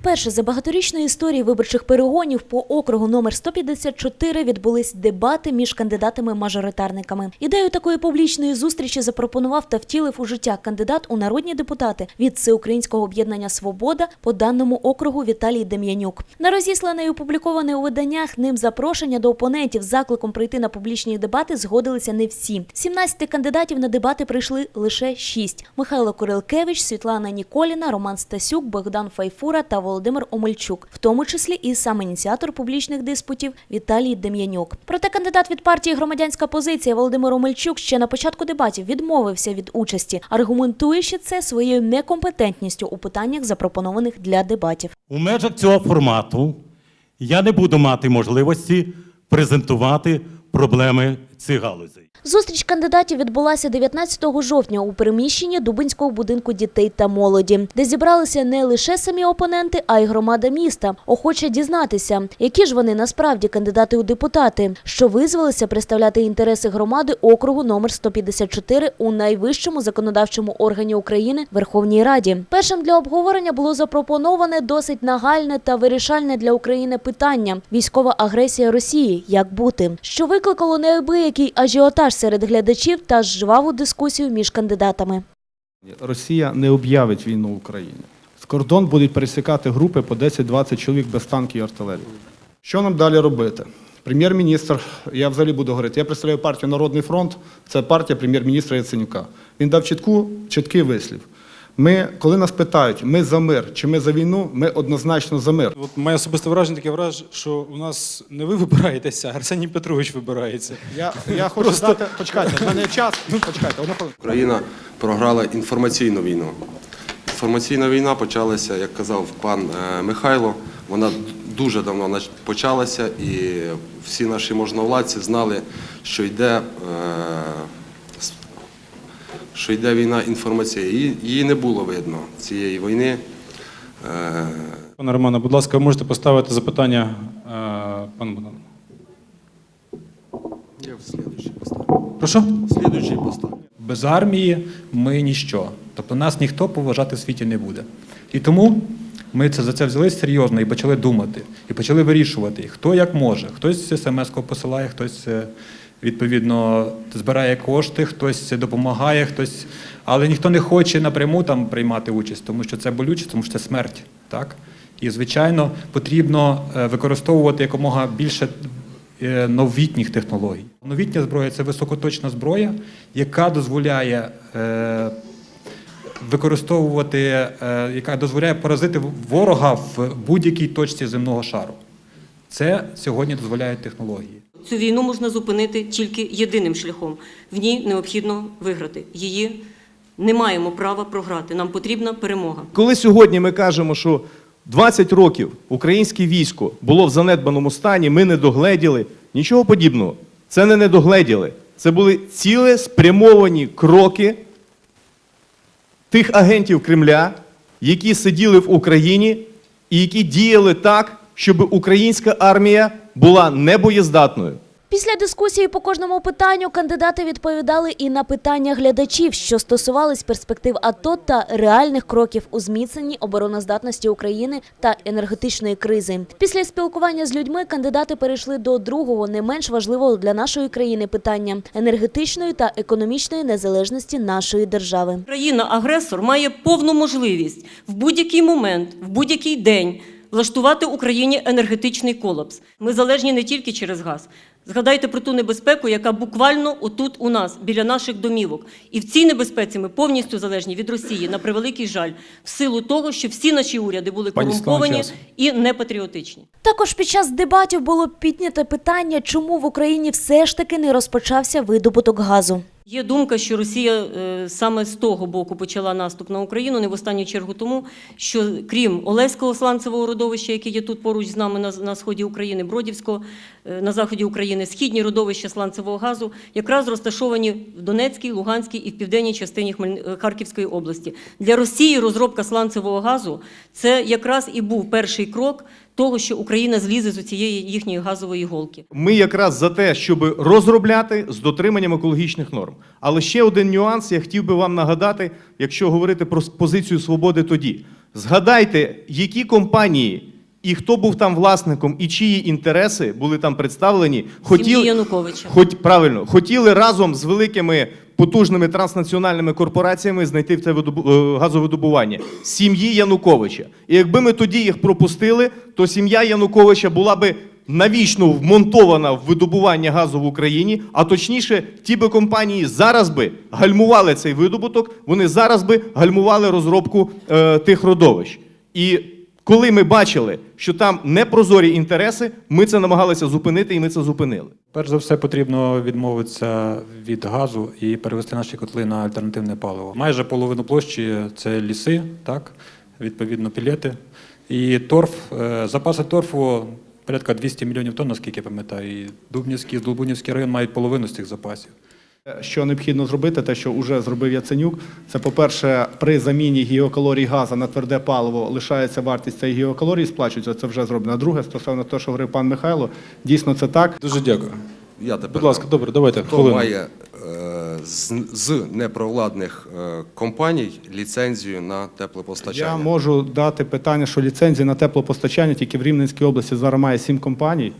Вперше за багаторічної історії виборчих перегонів по округу номер 154 відбулись дебати між кандидатами-мажоритарниками. Ідею такої публічної зустрічі запропонував та втілив у життя кандидат у народні депутати від Всеукраїнського об'єднання Свобода по даному округу Віталій Дем'янюк. На розіслане і опубліковане у виданнях ним запрошення до опонентів з закликом прийти на публічні дебати згодилися не всі. 17 кандидатів на дебати прийшли лише 6. Михайло Курилкевич, Світлана Ніколіна, Роман Стасюк, Богдан Файфура та Володимир Омельчук, в тому числі і сам ініціатор публічних диспутів Віталій Дем'янюк. Проте кандидат від партії Громадянська позиція Володимир Омельчук ще на початку дебатів відмовився від участі, аргументуючи це своєю некомпетентністю у питаннях, запропонованих для дебатів. У межах цього формату я не буду мати можливості презентувати проблеми цих галузей. Зустріч кандидатів відбулася 19 жовтня у приміщенні Дубинського будинку дітей та молоді, де зібралися не лише самі опоненти, а й громада міста. Охоче дізнатися, які ж вони насправді кандидати у депутати, що визвалися представляти інтереси громади округу номер 154 у найвищому законодавчому органі України Верховній Раді. Першим для обговорення було запропоноване досить нагальне та вирішальне для України питання військова агресія Росії. Як бути, що викликало неабиякий ажіотаж серед глядачів та жваву дискусію між кандидатами. Росія не об'явить війну Україні. З кордон будуть пересікати групи по 10-20 чоловік без танків і артилерії. Що нам далі робити? Прем'єр-міністр, я взагалі буду говорити, я представляю партію Народний фронт, це партія прем'єр-міністра Яценюка. Він дав чітку, чіткий вислів. Ми, коли нас питають, ми за мир чи ми за війну, ми однозначно за мир. От моє особисте враження таке враження, що у нас не ви вибираєтеся, а Арсеній Петрович вибирається. Я, я хочу дати, почекайте, в мене час, почекайте, одну хвилину. Україна програла інформаційну війну. Інформаційна війна почалася, як казав пан е, Михайло, вона дуже давно почалася, і всі наші можновладці знали, що йде, е, що йде війна інформації. Її, її не було видно цієї війни. Е, Пане Романе, будь ласка, ви можете поставити запитання е, пану Богдану. Я в слідуючий поставлю. Прошу? Слідуючий поставлю. Без армії ми ніщо. Тобто нас ніхто поважати в світі не буде. І тому ми це за це взяли серйозно і почали думати, і почали вирішувати, хто як може. Хтось смс-ку посилає, хтось е, відповідно збирає кошти, хтось допомагає, хтось. Але ніхто не хоче напряму там приймати участь, тому що це болюче, тому що це смерть. Так? І, звичайно, потрібно е, використовувати якомога більше е, новітніх технологій. Новітня зброя це високоточна зброя, яка дозволяє е, використовувати, яка дозволяє поразити ворога в будь-якій точці земного шару. Це сьогодні дозволяють технології. Цю війну можна зупинити тільки єдиним шляхом. В ній необхідно виграти. Її не маємо права програти. Нам потрібна перемога. Коли сьогодні ми кажемо, що 20 років українське військо було в занедбаному стані, ми не догледіли, нічого подібного. Це не недогледіли. Це були ціле спрямовані кроки тих агентів Кремля, які сиділи в Україні і які діяли так, щоб українська армія була небоєздатною. Після дискусії по кожному питанню кандидати відповідали і на питання глядачів, що стосувались перспектив АТО та реальних кроків у зміцненні обороноздатності України та енергетичної кризи. Після спілкування з людьми кандидати перейшли до другого, не менш важливого для нашої країни питання енергетичної та економічної незалежності нашої держави. Країна-агресор має повну можливість в будь-який момент, в будь-який день влаштувати Україні енергетичний колапс. Ми залежні не тільки через газ. Згадайте про ту небезпеку, яка буквально отут у нас, біля наших домівок. І в цій небезпеці ми повністю залежні від Росії, на превеликий жаль, в силу того, що всі наші уряди були корумповані і непатріотичні. Також під час дебатів було піднято питання, чому в Україні все ж таки не розпочався видобуток газу. Є думка, що Росія е, саме з того боку почала наступ на Україну, не в останню чергу тому, що крім Олеського сланцевого родовища, яке є тут поруч з нами на, сході України, Бродівського, е, на заході України, східні родовища сланцевого газу, якраз розташовані в Донецькій, Луганській і в південній частині е, Харківської області. Для Росії розробка сланцевого газу це якраз і був перший крок того, що Україна злізе з цієї їхньої газової голки. Ми якраз за те, щоб розробляти з дотриманням екологічних норм. Але ще один нюанс я хотів би вам нагадати, якщо говорити про позицію свободи тоді. Згадайте, які компанії і хто був там власником, і чиї інтереси були там представлені, Сім'ї Януковича. Хоч правильно, хотіли разом з великими потужними транснаціональними корпораціями знайти в це е, газовидобування сім'ї Януковича. І якби ми тоді їх пропустили, то сім'я Януковича була би навічно вмонтована в видобування газу в Україні. А точніше, ті би компанії зараз би гальмували цей видобуток, вони зараз би гальмували розробку е, тих родовищ. І коли ми бачили, що там непрозорі інтереси, ми це намагалися зупинити, і ми це зупинили. Перш за все, потрібно відмовитися від газу і перевести наші котли на альтернативне паливо. Майже половину площі це ліси, так, відповідно, пілети. І торф, е, запаси торфу порядка 200 мільйонів тонн, наскільки я пам'ятаю. І Дубнівський, Здолбунівський район мають половину з цих запасів. Що необхідно зробити, те, що вже зробив Яценюк, це, по-перше, при заміні гіокалорій газу на тверде паливо лишається вартість цієї гіокалорії, сплачується, це вже зроблено. А друге, стосовно того, що говорив пан Михайло, дійсно це так. Дуже дякую. Я тепер Будь ласка, добре, давайте Хто хвилину. має е, з, з непровладних е, компаній ліцензію на теплопостачання? Я можу дати питання, що ліцензії на теплопостачання тільки в Рівненській області зараз має сім компаній.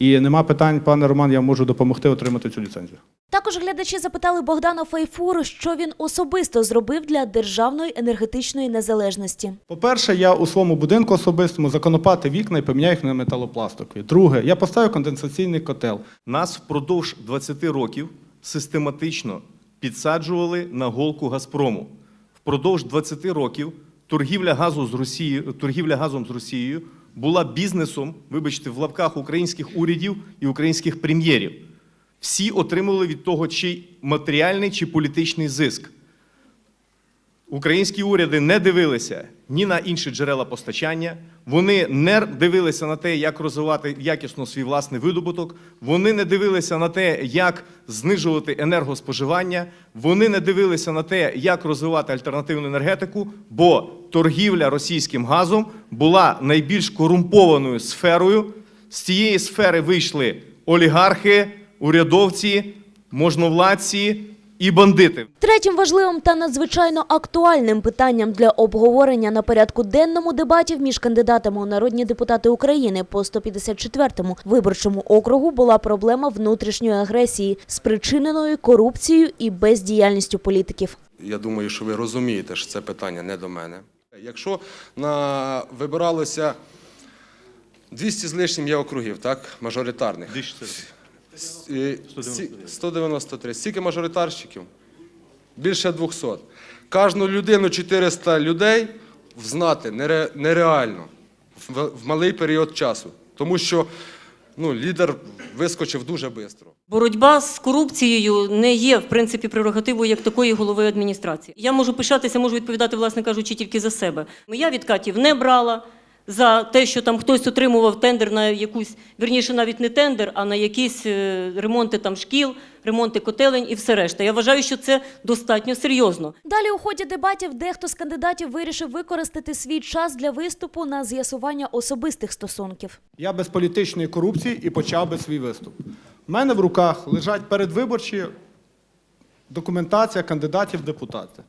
І нема питань, пане Роман, я можу допомогти отримати цю ліцензію. Також глядачі запитали Богдана Файфуру, що він особисто зробив для державної енергетичної незалежності. По-перше, я у своєму будинку особистому законопати вікна і поміняю їх на металопластикові. Друге, я поставив конденсаційний котел. Нас впродовж 20 років систематично підсаджували на голку Газпрому. Впродовж 20 років торгівля газу з Росією, торгівля газом з Росією була бізнесом, вибачте, в лапках українських урядів і українських прем'єрів. Всі отримували від того чи матеріальний, чи політичний зиск. Українські уряди не дивилися ні на інші джерела постачання, вони не дивилися на те, як розвивати якісно свій власний видобуток, вони не дивилися на те, як знижувати енергоспоживання, вони не дивилися на те, як розвивати альтернативну енергетику, бо торгівля російським газом була найбільш корумпованою сферою. З цієї сфери вийшли олігархи, урядовці, можновладці і бандити. Третім важливим та надзвичайно актуальним питанням для обговорення на порядку денному дебатів між кандидатами у народні депутати України по 154-му виборчому округу була проблема внутрішньої агресії, спричиненої корупцією і бездіяльністю політиків. Я думаю, що ви розумієте, що це питання не до мене. Якщо на вибиралося 200 з лишнім є округів, так, мажоритарних. С- е, сі- 193. Скільки мажоритарщиків? Більше 200. Кожну людину 400 людей взнати нере- нереально в малий період часу. Тому що ну, лідер вискочив дуже швидко. Боротьба з корупцією не є в принципі прерогативою як такої голови адміністрації. Я можу пишатися, можу відповідати, власне кажучи, тільки за себе. Я відкатів не брала за те, що там хтось отримував тендер на якусь, вірніше, навіть не тендер, а на якісь е, ремонти там шкіл, ремонти котелень і все решта. Я вважаю, що це достатньо серйозно. Далі у ході дебатів дехто з кандидатів вирішив використати свій час для виступу на з'ясування особистих стосунків. Я без політичної корупції і почав би свій виступ. У мене в руках лежать передвиборчі документація кандидатів в депутати,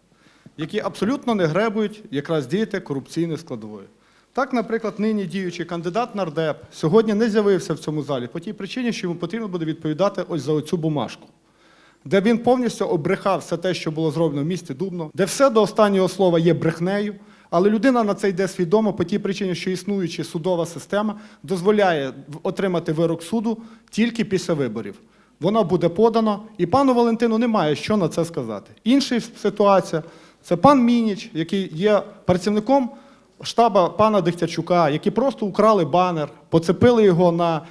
які абсолютно не гребують якраз діяти корупційною складовою. Так, наприклад, нині діючий кандидат нардеп сьогодні не з'явився в цьому залі по тій причині, що йому потрібно буде відповідати ось за оцю бумажку, де він повністю обрехав все те, що було зроблено в місті Дубно, де все до останнього слова є брехнею. Але людина на це йде свідомо по тій причині, що існуюча судова система дозволяє отримати вирок суду тільки після виборів. Воно буде подано, і пану Валентину немає що на це сказати. Інша ситуація це пан Мініч, який є працівником штаба пана Дегтячука, які просто украли банер, поцепили його на е,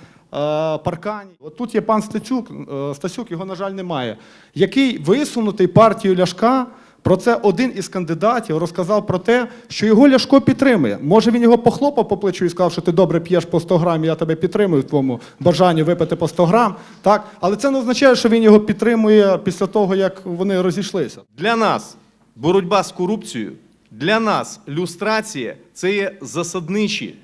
паркані. От тут є пан Стасюк, е, Стасюк, його, на жаль, немає, який висунутий партією Ляшка. Про це один із кандидатів розказав про те, що його Ляшко підтримує. Може, він його похлопав по плечу і сказав, що ти добре п'єш по 100 грам, я тебе підтримую в твоєму бажанні випити по 100 грам. Так? Але це не означає, що він його підтримує після того, як вони розійшлися. Для нас боротьба з корупцією, для нас люстрація це є засадничі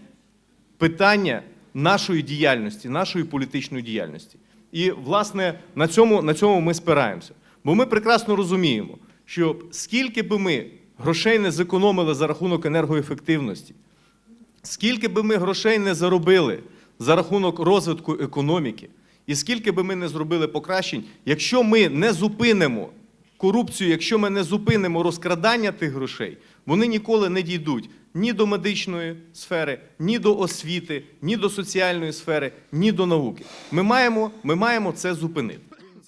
питання нашої діяльності, нашої політичної діяльності. І, власне, на цьому, на цьому ми спираємося. Бо ми прекрасно розуміємо, що скільки би ми грошей не зекономили за рахунок енергоефективності, скільки би ми грошей не заробили за рахунок розвитку економіки, і скільки би ми не зробили покращень, якщо ми не зупинимо корупцію, якщо ми не зупинимо розкрадання тих грошей, вони ніколи не дійдуть ні до медичної сфери, ні до освіти, ні до соціальної сфери, ні до науки. Ми маємо, ми маємо це зупинити.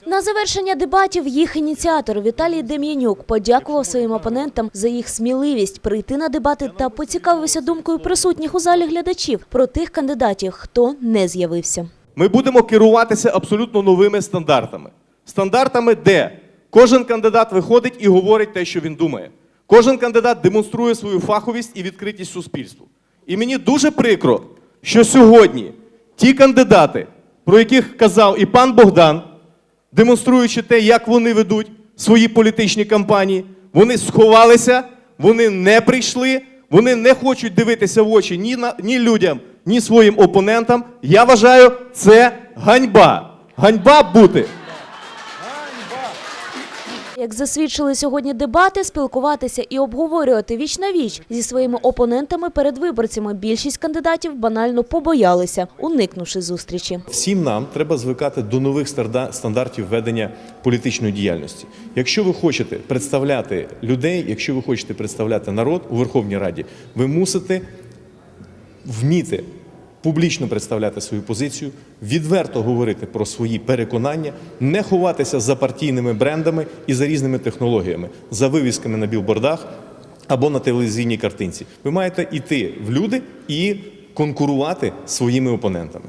На завершення дебатів їх ініціатор Віталій Дем'янюк подякував своїм опонентам за їх сміливість прийти на дебати та поцікавився думкою присутніх у залі глядачів про тих кандидатів, хто не з'явився. Ми будемо керуватися абсолютно новими стандартами. Стандартами, де кожен кандидат виходить і говорить те, що він думає. Кожен кандидат демонструє свою фаховість і відкритість суспільству. І мені дуже прикро, що сьогодні ті кандидати, про яких казав і пан Богдан, демонструючи те, як вони ведуть свої політичні кампанії, вони сховалися, вони не прийшли, вони не хочуть дивитися в очі ні, на, ні людям, ні своїм опонентам. Я вважаю, це ганьба. Ганьба бути. Як засвідчили сьогодні дебати, спілкуватися і обговорювати віч на віч зі своїми опонентами перед виборцями більшість кандидатів банально побоялися, уникнувши зустрічі. Всім нам треба звикати до нових стандартів ведення політичної діяльності. Якщо ви хочете представляти людей, якщо ви хочете представляти народ у Верховній Раді, ви мусите вміти публічно представляти свою позицію, відверто говорити про свої переконання, не ховатися за партійними брендами і за різними технологіями, за вивісками на білбордах або на телевізійній картинці. Ви маєте йти в люди і конкурувати своїми опонентами.